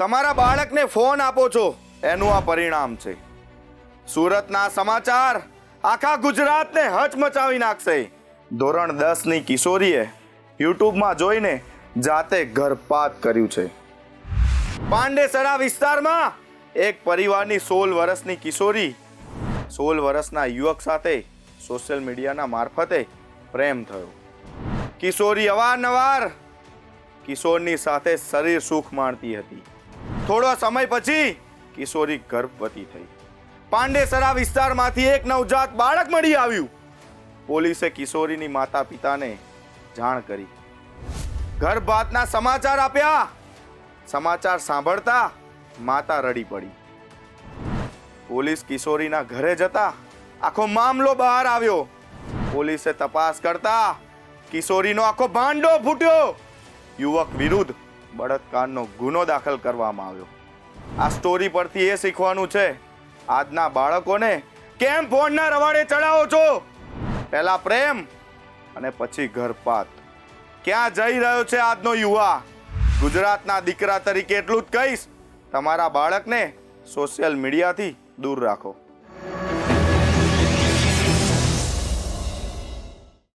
તમારા બાળકને ફોન આપો છો. એનું આ પરિણામ છે. સુરતના સમાચાર. આખા ગુજરાતને હચમચાવી નાખશે. ધોરણ દસની કિશોરીએ યુટ્યુબમાં જોઈને જાતે ગર્ભપાત કર્યું છે. પાંડેસરા વિસ્તારમાં એક પરિવારની સોળ વર્ષની કિશોરી સોળ વર્ષના યુવક સાથે સોશિયલ મીડિયાના મારફતે પ્રેમ થયો. કિશોરી અવારનવાર કિશોરની સાથે શરીર સુખ માણતી હતી. થોડો સમય પછી કિશોરી ગર્ભવતી થઈ. પાંડેસરા વિસ્તારમાંથી એક નવજાત બાળક મળી આવ્યું. પોલીસે કિશોરીની માતા પિતાને જાણ કરી. ગર્ભપાતના સમાચાર આપ્યા. સમાચાર સાંભળતા માતા રડી પડી. પોલીસ કિશોરીના ઘરે જતા આખો મામલો બહાર આવ્યો. પોલીસે તપાસ કરતા કિશોરીનો આખો ભાંડો ફૂટ્યો. યુવક વિરુદ્ધ બળાત્કારનો ગુનો દાખલ કરવામાં આવ્યો. આ સ્ટોરી પરથી એ શીખવાનું છે, આજના બાળકોને કેમ ફોનના રવાડે ચડાવો છો? પહેલા પ્રેમ અને પછી ગર્ભપાત ક્યાં જઈ રહ્યો છે આજનો યુવા? ગુજરાતના દીકરા તરીકે એટલું જ કહીશ, તમારા બાળકને સોશિયલ મીડિયાથી દૂર રાખો.